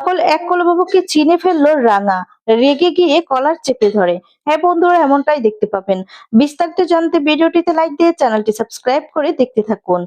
সকল এক কলবাবুকে চিনে ফেলল রাঙা। রেগে গিয়ে কলার চেপে ধরে। হ্যাঁ বন্ধুরা, এমনটাই দেখতে পাবেন। বিস্তারিত জানতে ভিডিওটিতে লাইক দিয়ে চ্যানেলটি সাবস্ক্রাইব করে দেখতে থাকুন।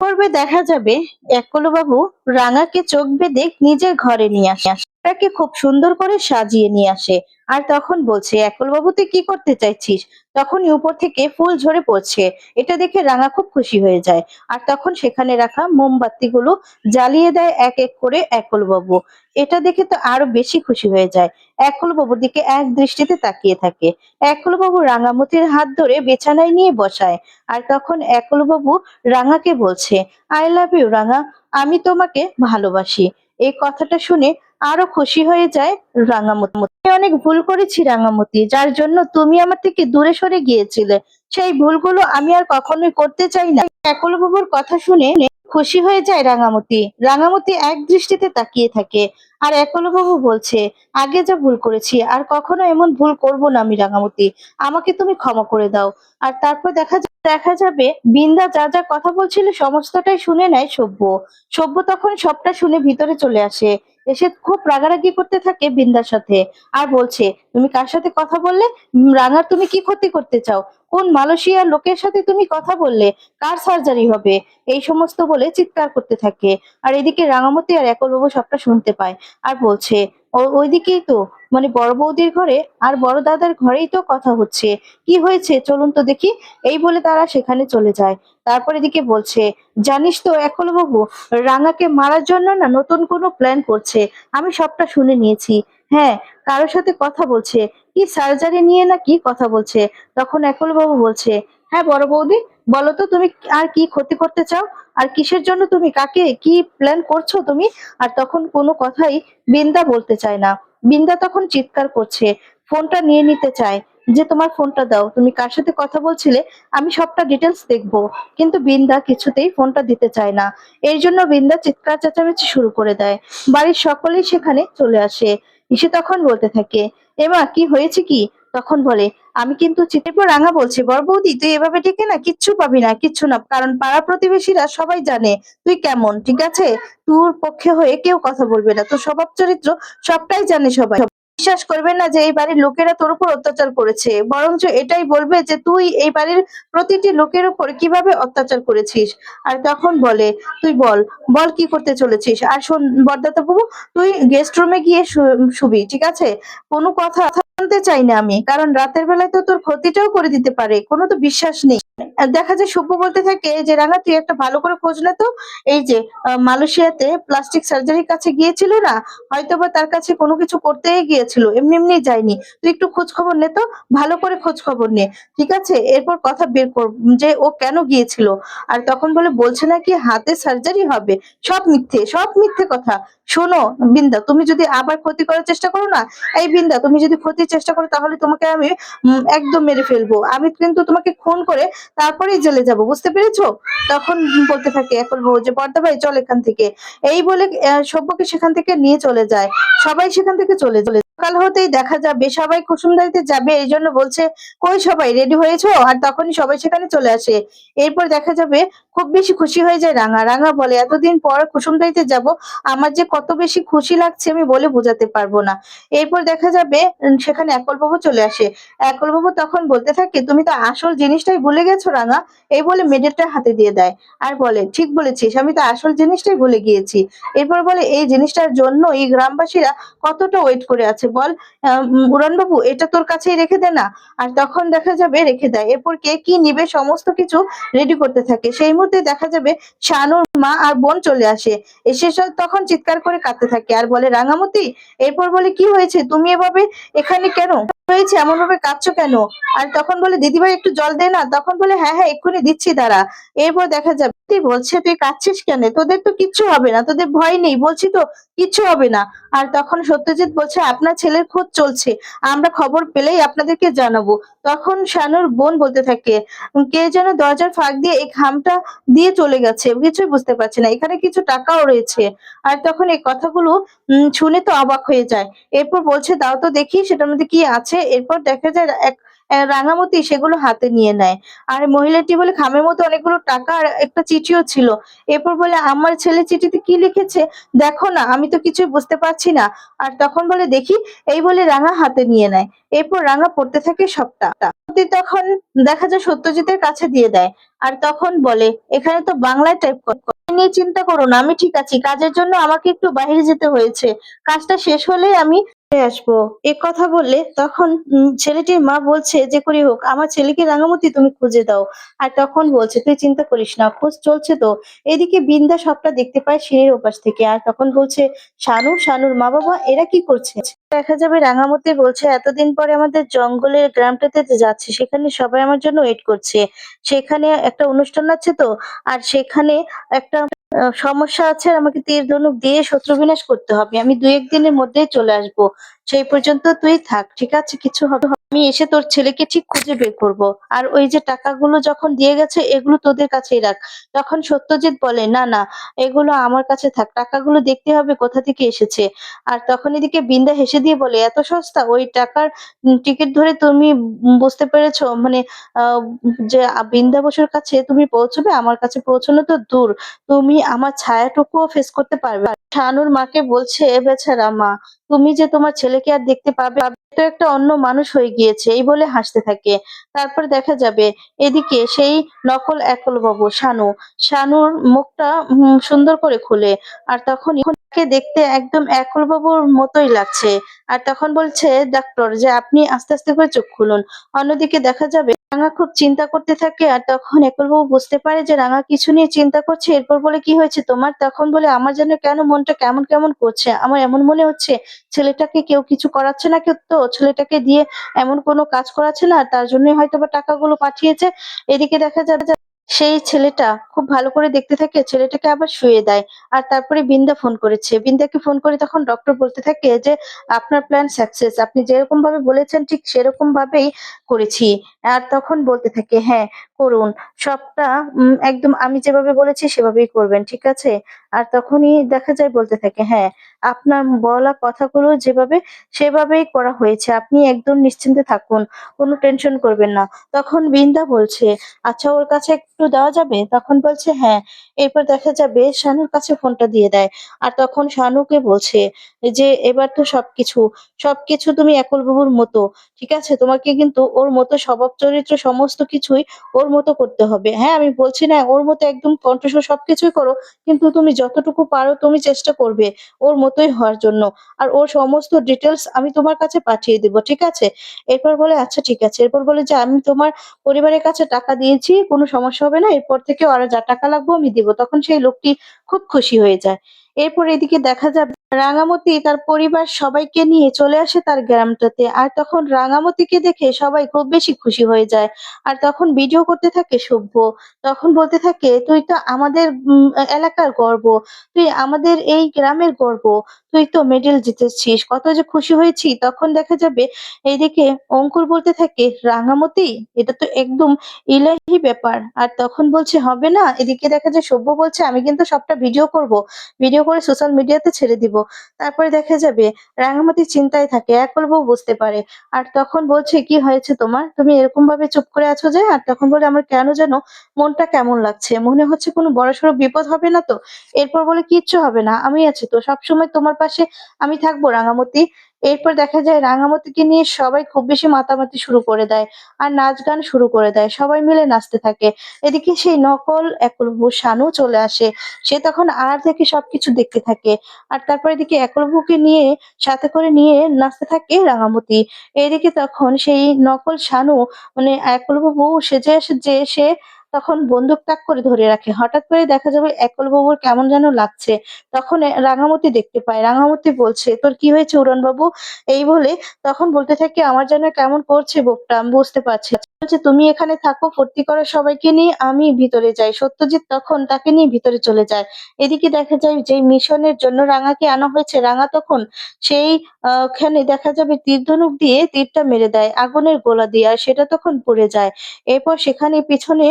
পর্বে দেখা যাবে এক কলবাবু রাঙাকে চোখ বেঁধে নিজের ঘরে নিয়ে আসে। তাকে খুব সুন্দর করে সাজিয়ে নিয়ে আসে। আর তখন বলছে, একলবাবু, তুই কি করতে চাইছিস? তখনই উপর থেকে ফুল ঝরে পড়ছে। এটা দেখে রাঙা খুব খুশি হয়ে যায়। আর তখন সেখানে রাখা মোমবাতিগুলো জ্বালিয়ে দেয় এক এক করে একলবাবু। এটা দেখে তো আরও বেশি খুশি হয়ে যায়। একলবাবুর দিকে এক দৃষ্টিতে তাকিয়ে থাকে। একলবাবু রাঙামতির হাত ধরে বিছানায় নিয়ে বসায়। আর তখন একলবাবু রাঙাকে বলছে, আই লাভ ইউ রাঙা, আমি তোমাকে ভালোবাসি। এই কথাটা শুনে আরও খুশি হয়ে যায় রাঙামতি। আমি অনেক ভুল করেছি রাঙামতি, যার জন্য তুমি আমার থেকে দূরে সরে গিয়েছিলে। সেই ভুলগুলো আমি আর কখনোই করতে চাই না। একল বাবুর কথা শুনে খুশি হয়ে যায় রাঙামতি। রাঙামতি এক দৃষ্টিতে তাকিয়ে থাকে। আর একলবাবু বলছে, আগে যা ভুল করেছি, আর কখনো এমন ভুল করব না আমি রাঙামতি আমাকে তুমি ক্ষমা করে দাও। আর তারপর দেখা দেখা যাবে, বিন্দা যা যা কথা বলছিল সমস্তটাই শুনে নেয় সভ্য। সভ্য তখন সবটা শুনে ভিতরে চলে আসে। এসে খুব রাগারাগি করতে থাকে বিন্দার সাথে। আর বলছে, তুমি কার সাথে কথা বললে? রাঙার তুমি কি ক্ষতি করতে চাও? কোন মালয়েশিয়ার লোকের সাথে তুমি কথা বললে? কার সার্জারি হবে? এই সমস্ত বলে চিৎকার করতে থাকে। আর এদিকে রাঙামতি আর একলবাবু সবটা শুনতে পায়। আর বলছে ওইদিকেই তো। মানে বড় বৌদির ঘরে আর বড় দাদার ঘরেই তো কথা হচ্ছে। কি হয়েছে? চলুন তো দেখি। এই বলে তারা সেখানে চলে যায়। তারপর এদিকে বলছে, জানিস তো একলবাবু রাঙাকে মারার জন্য না নতুন কোনো প্ল্যান করছে। আমি সবটা শুনে নিয়েছি। হ্যাঁ কারোর সাথে কথা বলছে। কি সার্জারি নিয়ে না কি কথা বলছে? তখন একলবাবু বলছে হ্যাঁ বড় বৌদি বলো তো তুমি আর কি ক্ষতি করতে চাও? আর কিসের জন্য তুমি? কাকে? কি প্ল্যান করছ তুমি? আর তখন কোনো কথাই বিন্দা বলতে চায় না। বিন্দা তখন চিৎকার করছে, ফোনটা নিয়ে নিতে চায়। যে তোমার ফোনটা দাও। তুমি কার সাথে কথা বলছিলে? আমি সবটা ডিটেলস দেখব। কিন্তু বিন্দা কিছুতেই ফোনটা দিতে চায় না। এর জন্য বিন্দা চিৎকার চেঁচামেচি শুরু করে দেয়। বাড়ির সকলেই সেখানে চলে আসে। এসে তখন বলতে থাকে এমা কি হয়েছে কি? তখন বলে, আমি কিন্তু চিত্রপুর রাঙা বলছি। বড় বৌদি, তুই এভাবে ডেকে না, কিচ্ছু পাবি না, কিচ্ছু না। কারণ পাড়া প্রতিবেশীরা সবাই জানে, তুই কেমন, ঠিক আছে? তোর পক্ষে হয়ে কেউ কথা বলবে না। তোর স্বভাব চরিত্র সবটাই জানে সবাই। বিশ্বাস করবে না যে এই বাড়ির লোকেরা তোর উপর অত্যাচার করেছে। বরঞ্চ এটাই বলবে যে তুই এই বাড়ির প্রতিটি লোকের উপর কীভাবে অত্যাচার করেছিস। আর তখন বলে, তুই বল বল কি করতে চলেছিস? আর শোন, বরদাতা বাবু, তুই গেস্ট রুমে গিয়ে শুবি, ঠিক আছে? কোনো কথা শুনতে চাই না আমি, কারণ রাতের বেলায় তো তোর ক্ষতিটাও করে দিতে পারে, কোনো তো বিশ্বাস নেই। দেখা যায় সভ্য বলতে থাকে যে রাঙা তুই একটা ভালো করে খোঁজ না তো, এই যে মালয়েশিয়াতে প্লাস্টিক সার্জারির কাছে গিয়েছিল না, হয়তোবা তার কাছে কোনো কিছু করতে গিয়েছিল, এমনি এমনি যায়নি। তুই একটু খোঁজ খবর নে তো, ভালো করে খোঁজ খবর নে, ঠিক আছে? এরপর কথা বের কর, যে ও কেন গিয়েছিল। আর তখন বলে, বলছে নাকি হাতে সার্জারি হবে। সব মিথ্যে সব মিথ্যে কথা। শোনো, বিন্দা, তুমি যদি আবার ক্ষতি করার চেষ্টা করো না, এই বিন্দা, তুমি যদি ক্ষতির চেষ্টা করো তাহলে তোমাকে আমি একদম মেরে ফেলব। আমি কিন্তু তোমাকে খুন করে তারপরেই জেলে যাব, বুঝতে পেরেছ? তখন বলতে থাকে, এখন যে পর্দা ভাই, চল এখান থেকে। এই বলে সভ্যকে সেখান থেকে নিয়ে চলে যায়। সবাই সেখান থেকে চলে চলে সকাল হতেই দেখা যাবে। সবাই কুসুমদারিতে যাবে এই জন্য বলছে, কই সবাই? রেডি হয়েছো? আর তখনই সবাই সেখানে চলে আসে। এরপর দেখা যাবে, খুব বেশি খুশি হয়ে যায় রাঙা। রাঙা বলে, এতদিন পর কুসুমদারিতে যাব, আমার যে কত বেশি খুশি লাগছে আমি বলে বোঝাতে পারব না। এরপর দেখা যাবে সেখানে একলবাবু চলে আসে। একলবাবু তখন বলতে থাকে, তুমি তো আসল জিনিসটাই ভুলে গেছো রাঙা? এই বলে মেডেলটা হাতে দিয়ে দেয়। আর বলে, ঠিক বলেছিস, আমি তো আসল জিনিসটাই ভুলে গিয়েছি। এরপর বলে, এই জিনিসটার জন্য এই গ্রামবাসীরা কতটা ওয়েট করে আছে? বল উড়ান বাবু এটা তোর কাছেই রেখে দে না। আর তখন দেখা যাবে, রেখে দেয়। এরপর কে কি নিবে, সমস্ত কিছু রেডি করতে থাকে। সেই মুহূর্তে দেখা যাবে, শানুর মা আর বোন চলে আসে। এসে তখন চিৎকার করে কাঁদতে থাকে আর বলে, রাঙামতি, এরপর বলে, কি হয়েছে? তুমি এভাবে এখানে কেন? হয়েছে? এমন ভাবে কাঁদছো কেন? আর তখন বলে, দিদিভাই, একটু জল দে না। তখন বলে হ্যাঁ হ্যাঁ এক্ষুনি দিচ্ছি, দাঁড়া। এরপর দেখা যাবে তুই বলছে, তুই কাঁদছিস কেন? তোদের তো কিচ্ছু হবে না, তোদের ভয় নেই, বলছি তো, কিচ্ছু হবে না। আর তখন সত্যজিৎ বলছে, আপনার ছেলের খোঁজ চলছে, আমরা খবর পেলেই আপনাদেরকে জানাব। তখন শানুর বোন বলতে থাকে, কে যেন দরজার ফাঁক দিয়ে এই খামটা দিয়ে চলে গেছে, কিছুই বুঝতে পারছে না, এখানে কিছু টাকাও রয়েছে। আর তখন এই কথাগুলো শুনে তো অবাক হয়ে যায়। এরপর বলছে, দাও তো দেখি, সেটার মধ্যে কি আছে। এরপর দেখা যায়, এক রাঙামতি সেগুলো হাতে নিয়ে নেয়। আর মহিলাটি বলে, খামের মধ্যে অনেকগুলো টাকা আর একটা চিঠিও ছিল। এরপর বলে, আমার ছেলে চিঠিতে কি লিখেছে? দেখো না, আমি তো কিছুই বুঝতে পারছি না। আর তখন বলে, দেখি। এই বলে রাঙা হাতে নিয়ে নেয়। এরপর রাঙা পড়তে থাকে সবটা। তখন দেখা যায় সত্যজিতের কাছে দিয়ে দেয়। আর তখন বলে, এখানে তো বাংলায় টাইপ নিয়ে চিন্তা করো না, আমি ঠিক আছি। কাজের জন্য আমাকে একটু বাইরে যেতে হয়েছে। কাজটা শেষ হলেই আমি আসব। এ কথা বললে তখন ছেলেটির মা বলছে, যে করি হোক, আমার ছেলেকে রাঙামতি তুমি খুঁজে দাও। আর তখন বলছে, তুই চিন্তা করিস না, খোঁজ চলছে তো। এদিকে বিন্দা সবটা দেখতে পায় সিঁড়ির ওপাশ থেকে আর তখন বলছে, শানু, শানুর মা বাবা এরা কি করছে? দেখা যাবে রাঙামতি বলছে, এতদিন পরে আমাদের জঙ্গলের গ্রামটাতে যাচ্ছে, সেখানে সবাই আমার জন্য ওয়েট করছে। সেখানে একটা অনুষ্ঠান আছে তো, আর সেখানে একটা সমস্যা আছে আমাকে তীর ধনুক দিয়ে শত্রু বিনাশ করতে হবে আমি দু একদিনের মধ্যেই চলে আসব সেই পর্যন্ত তুই থাক, ঠিক আছে কিছু হবে। আমি এসে তোর ছেলেকে ঠিক খুঁজে বের করব। আর ওই যে টাকাগুলো যখন দিয়ে গেছে, এগুলো তোদের কাছেই রাখ। তখন সত্যজিৎ বলে, না না, এগুলো আমার কাছে থাক। টাকাগুলো দেখতে হবে কোথা থেকে এসেছে। আর তখন এদিকে বিন্দা হেসে দিয়ে বলে, এত সস্তা? ওই টাকার টিকিট ধরে তুমি বুঝতে পেরেছ? মানে যে বিন্দা বসুর কাছে তুমি পৌঁছবে, আমার কাছে পৌঁছানো তো দূর। তুমি আমার ছায়াটুকুও ফেস করতে পারবে শানুর মাকে বলছে বেচারা মা তুমি যে তোমার ছেলেকে আর দেখতে পাবে তো একটা অন্য মানুষ হয়ে গিয়েছে, এই বলে হাসতে থাকে। তারপর দেখা যাবে, এদিকে সেই নকল একল বাবু শানু। শানুর মুখটা সুন্দর করে খুলে, আর তখন দেখতে একদম একল বাবুর মতোই লাগছে। আর তখন বলছে, ডাক্তার, যে আপনি আস্তে আস্তে করে চোখ খুলুন। অন্যদিকে দেখা যাবে, রাঙা খুব চিন্তা করতে থাকে, আর তখন একলবাবু বুঝতে পারে যে রাঙা কিছু নিয়ে চিন্তা করছে। এরপর বলে, কি হয়েছে তোমার? তখন বলে, আমার যেন কেন মনটা কেমন কেমন করছে, আমার এমন মনে হচ্ছে ছেলেটাকে কেউ কিছু করাচ্ছে না, কেউ তো ছেলেটাকে দিয়ে এমন কোনো কাজ করাচ্ছে না তার জন্যই হয়তো বা টাকাগুলো পাঠিয়েছে। এদিকে দেখা যাবে সেই ছেলেটা খুব ভালো করে দেখতে থাকে, ছেলেটাকে আবার শুয়ে দেয়। আর তারপরে বিন্দা ফোন করেছে। বিন্দাকে ফোন করে তখন ডক্টর বলতে থাকে যে, আপনার প্ল্যান সাকসেস আপনি যেরকম ভাবে বলেছেন ঠিক সেরকম ভাবেই করেছি। আর তখন বলতে থাকে হ্যাঁ করুন। সবটা একদম আমি যেভাবে বলেছি সেভাবেই করবেন, ঠিক আছে? আর তখনই দেখা যায় বলতে থাকে হ্যাঁ আপনার বলা কথাগুলো যেভাবে সেভাবেই করা হয়েছে। আপনি একদম নিশ্চিন্তে থাকুন, কোনো টেনশন করবেন না। তখন বিন্দা বলছে আচ্ছা ওর কাছে একটু দেওয়া যাবে? তখন বলছে হ্যাঁ। এরপর দেখা যাবে শানুর কাছে ফোনটা দিয়ে দেয়। আর তখন শানুকে বলছে যে, এবার তো সবকিছু সবকিছু তুমি একল বাবুর মতো ঠিক আছে? তোমাকে কিন্তু ওর মতো স্বভাব চরিত্র সমস্ত কিছুই ওর মতো করতে হবে। হ্যাঁ আমি বলছি না, ওর মতো একদম কণ্ঠস্বর সবকিছুই করো, কিন্তু তুমি যতটুকু পারো তুমি চেষ্টা করবে ওর মতোই হওয়ার জন্য। আর ওর সমস্ত ডিটেলস আমি তোমার কাছে পাঠিয়ে দেবো, ঠিক আছে? এরপর বলে আচ্ছা ঠিক আছে। এরপর বলে যে, আমি তোমার পরিবারের কাছে টাকা দিয়েছি, কোনো সমস্যা হবে না, এরপর থেকে ওরা যা টাকা লাগবে আমি দিব। তখন সেই লোকটি খুব খুশি হয়ে যায়। এরপর এদিকে দেখা যাবে রাঙামতি তার পরিবার সবাইকে নিয়ে চলে আসে তার গ্রামটাতে। আর তখন রাঙামতিকে দেখে সবাই খুব বেশি খুশি হয়ে যায়। আর তখন ভিডিও করতে থাকে সভ্য। তখন বলতে থাকে, তুই তো আমাদের এলাকার গর্ব। তুই আমাদের এই গ্রামের গর্ব। তুই তো মেডেল জিতেছিস। কত যে খুশি হয়েছি। তখন দেখা যাবে, এইদিকে অঙ্কুর বলতে থাকে, রাঙামতি, এটা তো একদম ইলাহি ব্যাপার। আর তখন বলছে, হবে না। এদিকে দেখা যায়, সভ্য বলছে, আমি কিন্তু সবটা ভিডিও করব। ভিডিও করে সোশ্যাল মিডিয়াতে ছেড়ে দিব। তারপরে দেখা যাবে রাঙামাতি চিন্তায় থাকে একল বউ বুঝতে পারে। আর তখন বলছে, কি হয়েছে তোমার? তুমি এরকম ভাবে চুপ করে আছো যে? আর তখন বলে, আমার কেন যেন মনটা কেমন লাগছে? মনে হচ্ছে কোনো বড়সড় বিপদ হবে না তো? এরপর বলে, কিচ্ছু হবে না, আমি আছি তো। সবসময় তোমার পাশে আমি থাকব রাঙামতি এরপর দেখা যায় রাঙামতিকে নিয়ে সবাই খুব বেশি মাতামাতি শুরু করে দেয় আর নাচ গান শুরু করে দেয়। সবাই মিলে নাচতে থাকে। এদিকে সেই নকল একলব্য শানু চলে আসে। সে তখন আর থেকে সবকিছু দেখতে থাকে। আর তারপর এদিকে একলব্যকে নিয়ে, সাথে করে নিয়ে নাচতে থাকে রাঙামতি। এদিকে তখন সেই নকল শানু মানে একলব্য বউ সেজে আসে যে সে তখন বন্দুক তাক করে ধরে রাখে। হঠাৎ করে দেখা যাবে একল একলবাবুর কেমন যেন লাগছে। তখন রাঙামতি দেখতে পায়। রাঙামতি বলছে, তোর কি হয়েছে উড়ন বাবু এই বলে তখন বলতে থাকে, আমার যেন কেমন করছে বুকটা আমি বুঝতে পারছি বলছে, তুমি এখানে থাকো ফুর্তি করো সবাইকে নিয়ে, আমি ভিতরে যাই। সত্যজিৎ তখন তাকে নিয়ে ভিতরে চলে যায়। এদিকে দেখা যায় যে মিশনের জন্য রাঙাকে আনা হয়েছে। রাঙা তখন সেই ওখানে দেখা যাবে তীর ধনুক দিয়ে তীরটা মেরে দেয়, আগুনের গোলা দিয়ে, আর সেটা তখন পড়ে যায়। এরপর সেখানে পিছনে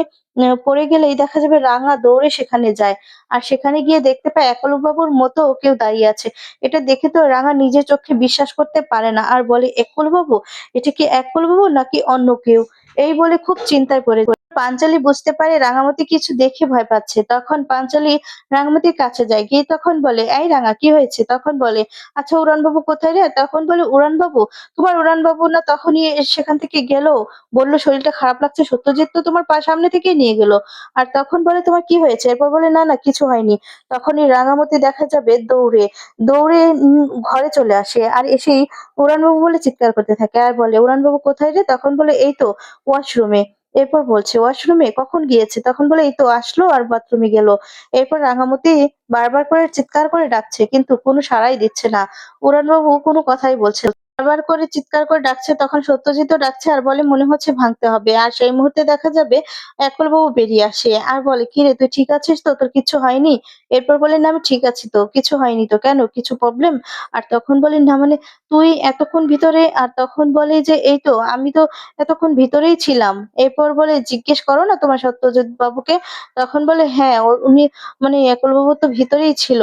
পড়ে গেলেই দেখা যাবে রাঙা দৌড়ে সেখানে যায়। আর সেখানে গিয়ে দেখতে পায় একলবাবুর মতো কেউ দাঁড়িয়ে আছে। এটা দেখে তো রাঙা নিজের চোখে বিশ্বাস করতে পারে না। আর বলে, "একলবাবু? এটা কি একলবাবু নাকি অন্য কেউ?" এই বলে খুব চিন্তায় পড়ে। পাঞ্চালি বুঝতে পারে রাঙামতি কিছু দেখে ভয় পাচ্ছে। তখন পাঞ্চালি রাঙামাটির কাছে যায়। গিয়ে তখন বলে, "এই রাঙা কি হয়েছে?" তখন বলে, "আচ্ছা উড়ানবাবু কোথায় রে?" তখন বলে, "উড়ানবাবু? তোমার উড়ানবাবু না তখনই সেখান থেকে গেল? বলল শরীরটা খারাপ লাগছে। সত্যজিৎ তো তোমার সামনে থেকেই নিয়ে গেল।" আর তখন বলে, "তোমার কি হয়েছে?" এরপর বলে, "না, না কিছু হয়নি।" তখনই রাঙামতি দেখা যাবে দৌড়ে, দৌড়ে ঘরে চলে আসে। আর এসেই উড়ানবাবু বলে চিৎকার করতে থাকে। আর বলে, "উড়ানবাবু কোথায় রে?" তখন বলে, "এই তো ওয়াশরুমে।" এরপর বলছে, "ওয়াশরুমে? কখন গিয়েছে?" তখন বলে, "এই তো আসলো আর বাথরুমে গেল।" এরপর রাঙামতি বারবার করে চিৎকার করে ডাকছে কিন্তু কোনো সাড়াই দিচ্ছে না। উড়ানবাবু কোনো কথাই বলছে। বারবার করে চিৎকার করে ডাকছে তখন সত্যজিৎও ডাকছে আর বলে, "মনে হচ্ছে ভাঙতে হবে।" আর সেই মুহূর্তে দেখা যাবে একলবাবু বেরিয়ে আসে। আর বলে, কি রে তুই ঠিক আছিস তো? তোর কিছু হয়নি?" এরপর বলে, "না আমি ঠিক আছি তো। কিছু হয়নি তো। কেন? কিছু প্রবলেম?" আর তখন বলে, "না মানে তুই এতক্ষণ ভিতরে?" আর তখন বলে যে, "এই তো আমি তো এতক্ষণ ভিতরেই ছিলাম।" এরপর বলে, "জিজ্ঞেস করো না তোমার সত্যজিৎ বাবুকে?" তখন বলে, "হ্যাঁ, উনি মানে একলবাবু তো ভিতরেই ছিল।"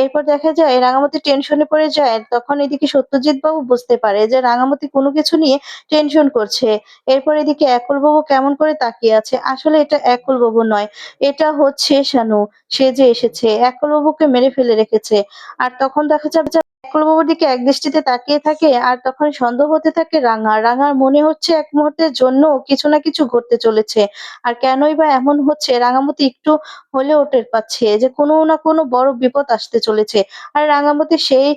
এরপর দেখা যায় রাঙামাটি টেনশনে পড়ে যায়। তখন এদিকে সত্যজিৎ বাবু বুঝতে পারে যে রাঙামতি কোনো কিছু নিয়ে টেনশন করছে। এরপর এদিকে একল একলবাবু কেমন করে তাকিয়ে আছে। আসলে এটা একল একলবাবু নয়। এটা হচ্ছে শানু। সে যে এসেছে। একল একলবাবুকে মেরে ফেলে রেখেছে। আর তখন দেখা যাবে যে একলবাবুর দিকে একদৃষ্টিতে তাকিয়ে থাকে আর তখন সন্দেহ হতে থাকে রাঙার। রাঙার মনে হচ্ছে এক মুহূর্তের জন্য কিছু না কিছু ঘটতে চলেছে। আর কেনই বা এমন হচ্ছে রাঙামতি একটু হলেও টের পাচ্ছে যে কোনো না কোনো বড় বিপদ আসতে চলেছে। আর রাঙামতি সেই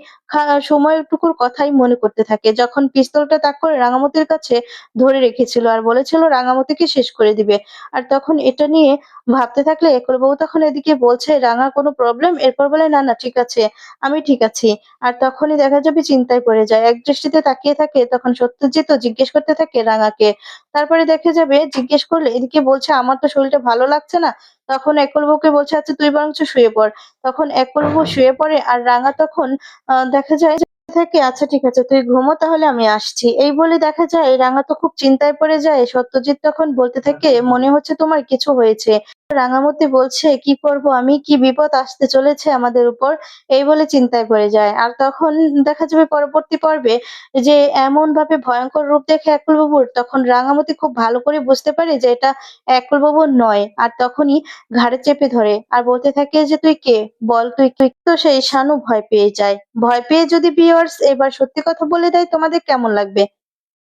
সময়টুকুর কথাই মনে করতে থাকে। যখন পিস্তলটা তাক করে রাঙামাটির কাছে ধরে রেখেছিল আর বলেছিল রাঙামতিকে শেষ করে দিবে। আর তখন এটা নিয়ে ভাবতে থাকলে একলবাবু তখন এদিকে বলছে, "রাঙা কোনো প্রবলেম?" এরপর বলে, "না, না ঠিক আছে। আমি ঠিক আছি।" আর তখনই দেখা যাবে চিন্তায় পড়ে যায়। একদৃষ্টিতে তাকিয়ে থাকে তখন সত্যজিৎও জিজ্ঞেস করতে থাকে রাঙাকে। তারপরে দেখা যাবে জিজ্ঞেস করলে এদিকে বলছে, "আমার তো শরীরটা ভালো লাগছে না।" তখন একলবাবুকে বলছে, "আচ্ছা তুই বরঞ্চ শুয়ে পড়।" তখন একলবাবু শুয়ে পড়ে আর রাঙা তখন দেখা যায় থাকে, "আচ্ছা ঠিক আছে তুই ঘুমো তাহলে আমি আসছি।" এই বলে দেখা যায় রাঙা তো খুব চিন্তায় পড়ে যায়। সত্যজিৎ তখন বলতে থাকে, "মনে হচ্ছে তোমার কিছু হয়েছে।" রাঙামাটি বলছে, "কি করব আমি? কি বিপদ আসতে চলেছে আমাদের উপর?" এই বলে চিন্তায় পড়ে যায়। আর তখন দেখা যাবে পরবর্তী পর্বে যে এমন ভাবে ভয়ঙ্কর রূপ দেখে একলবাবুর তখন রাঙামতি খুব ভালো করে বুঝতে পারে যে এটা একলবাবু নয়। আর তখনই ঘাড়ে চেপে ধরে আর বলতে থাকে যে, "তুই কে? বল তুই কে?" তো সেই শানু ভয় পেয়ে যায়। ভয় পেয়ে যদি ভিউয়ার্স এবার সত্যি কথা বলে দেয় তোমাদের কেমন লাগবে?